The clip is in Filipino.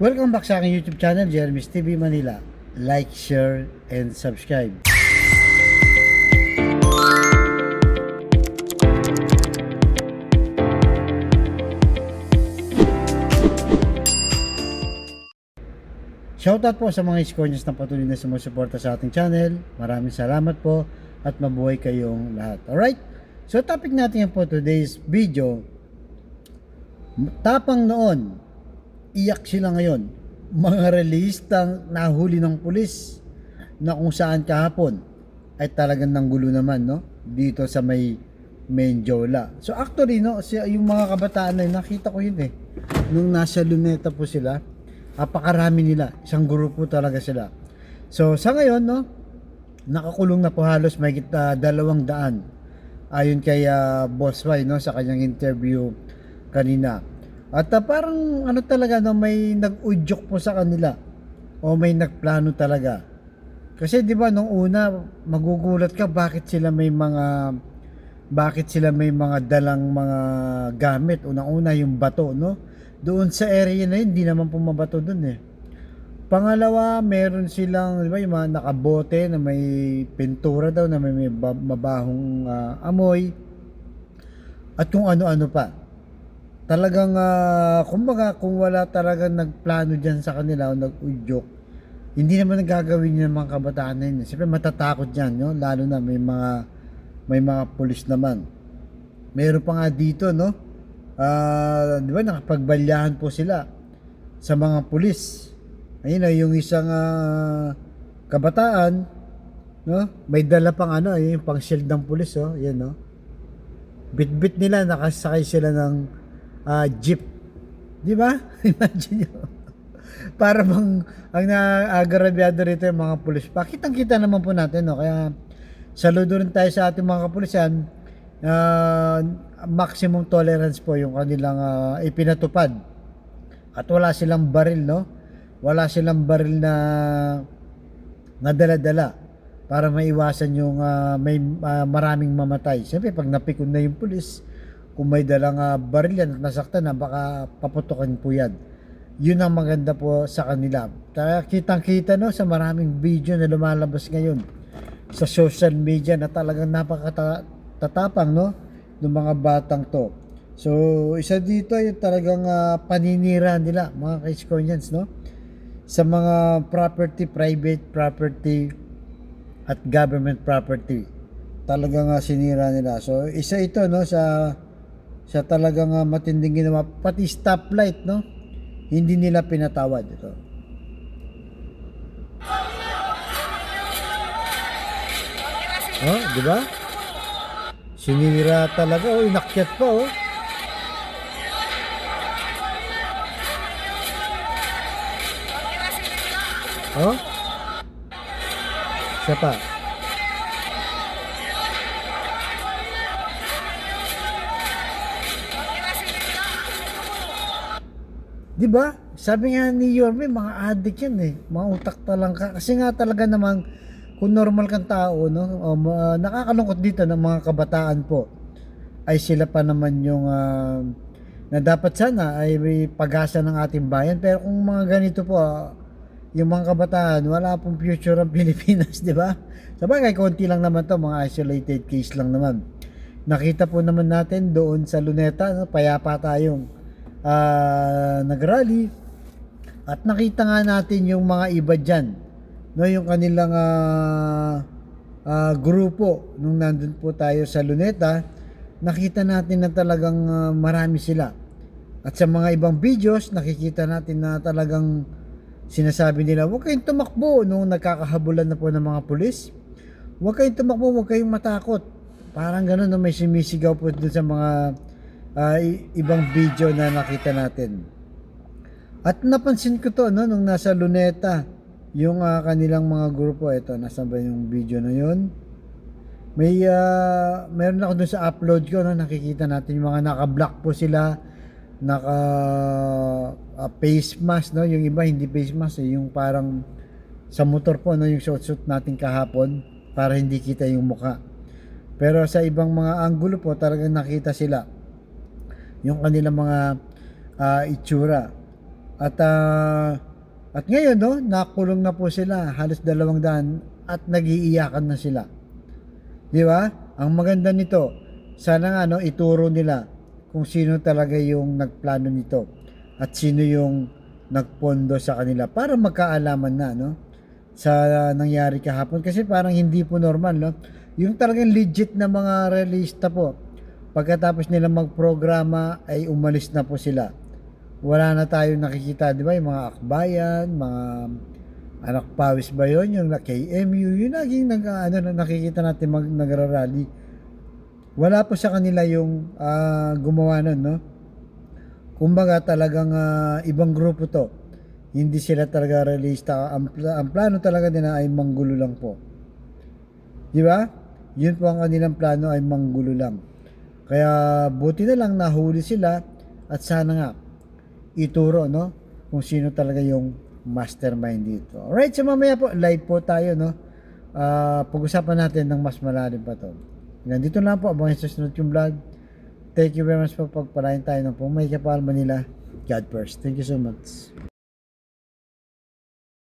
Welcome back sa aking YouTube channel, Jeremy's TV Manila. Like, share, and subscribe. Shoutout po sa mga Scornians na patuloy na sumusuporta sa ating channel. Maraming salamat po at mabuhay kayong lahat. Alright? So topic natin po today's video, tapang noon, iyak sila ngayon. Mga relistang nahuli ng pulis na kung saan kahapon ay talagang nanggulo naman no dito sa may Menjola. So actually no, si yung mga kabataan na nakita ko yun eh. Nung nasa Luneta po sila, apakarami nila. Isang grupo talaga sila. So sa ngayon no, nakakulong na po halos may dalawang daan. Ayon kay ah, Boss Y no sa kanyang interview kanina. At ah, parang ano talaga no may nag-udyok po sa kanila o may nagplano talaga. Kasi 'di ba nung una magugulat ka bakit sila may mga bakit sila may mga dalang mga gamit. Unang-una yung bato no. Doon sa area na yun, hindi naman pumabato doon eh. Pangalawa, meron silang, di ba, yung mga nakabote na may pintura daw, na may, may ba- mabahong ah, amoy. At kung ano-ano pa. Talagang, ah, kumbaga, kung wala talagang nagplano dyan sa kanila o nag-udyok, hindi naman nagagawin ng mga kabataan na yun. Siyempre, matatakot yan, no? lalo na may mga, may mga pulis naman. Meron pa nga dito, no? Ah, di ba, nakapagbalyahan po sila sa mga pulis. Ayun na, yung isang ah, kabataan, no? May dala pang ano, yung pang shield ng pulis, oh. Yan, no? Bit-bit nila, nakasakay sila ng ah, jeep. Di ba? Imagine nyo. Para bang ang naagarabyado rito yung mga pulis. Pakitang-kita naman po natin, no? Kaya saludo rin tayo sa ating mga kapulisan. Ah, maximum tolerance po yung kanilang ah, ipinatupad. At wala silang baril, no? Wala silang baril na na dala-dala para maiwasan yung ah, may ah, maraming mamatay. Siyempre, pag napikon na yung pulis, kung may dalang ah, baril yan at nasaktan na, baka paputokan po yan. Yun ang maganda po sa kanila. Kaya kitang-kita no, sa maraming video na lumalabas ngayon sa social media na talagang napakatatapang no, ng mga batang to. So, isa dito yung talagang ah, paninira nila, mga Kaisconians, no? Sa mga property, private property, at government property. Talagang nga sinira nila. So, isa ito, no, sa sa talagang ah, matinding ginawa. Pati stoplight, no? Hindi nila pinatawad ito. Oh, di ba? Sinira talaga, oh, inakyat pa, oh. Oh? Siya pa. Di ba? Sabi nga ni Yorme, mga addict yan eh. Mga utak talang ka. Kasi nga talaga namang kung normal kang tao, no, o, ma- nakakalungkot dito ng mga kabataan po ay sila pa naman yung ah, na dapat sana ay may pag-asa ng ating bayan. Pero kung mga ganito po, ah, yung mga kabataan, wala pong future ang Pilipinas, di ba? Sabagay, konti lang naman to, mga isolated case lang naman. Nakita po naman natin doon sa Luneta, no, payapa tayong ah, nagrally. At nakita nga natin yung mga iba dyan, no, yung kanilang ah, ah, grupo, nung nandun po tayo sa Luneta, nakita natin na talagang ah, marami sila. At sa mga ibang videos, nakikita natin na talagang sinasabi nila, huwag kayong tumakbo nung nagkakahabulan na po ng mga pulis. Huwag kayong tumakbo, huwag kayong matakot. Parang gano'n na may sumisigaw po dun sa mga i- ibang video na nakita natin. At napansin ko to no, nung nasa Luneta, yung ah, kanilang mga grupo, ito, nasa ba yung video na yun? May, ah, meron ako dun sa upload ko, no, nakikita natin yung mga naka-block po sila, naka ah, face mask, no, yung iba hindi face mask, eh, yung parang sa motor po, no, yung suit natin kahapon, para hindi kita yung muka. Pero sa ibang mga anggulo po, talagang nakita sila yung kanilang mga ah, itsura. At ah, at ngayon no, nakulong na po sila halos dalawang daan at nagiiyakan na sila. Di ba? Ang maganda nito, sana nga no, ituro nila kung sino talaga yung nagplano nito at sino yung nagpondo sa kanila para magkaalaman na no sa nangyari kahapon kasi parang hindi po normal no yung talagang legit na mga realista po pagkatapos nila magprograma ay umalis na po sila. Wala na tayong nakikita di ba? Yung mga akbayan mga anak pawis ba yun? Yung KMU yung naging nag, ano, nakikita natin mag, nagrarally. Wala po sa kanila yung ah, gumawa nun no? Kumbaga talagang ah, ibang grupo to. Hindi sila talaga realista. Ang, ang plano talaga nila ay manggulo lang po. Di ba? Yun po ang kanilang plano ay manggulo lang kaya buti na lang nahuli sila at sana nga ituro no kung sino talaga yung mastermind dito alright so mamaya po live po tayo no Ah, pag-usapan natin ng mas malalim pa to nandito lang po abang sa sunod yung vlog Thank you very much po pagpalain tayo ng pumay kapal Manila. God first. Thank you so much.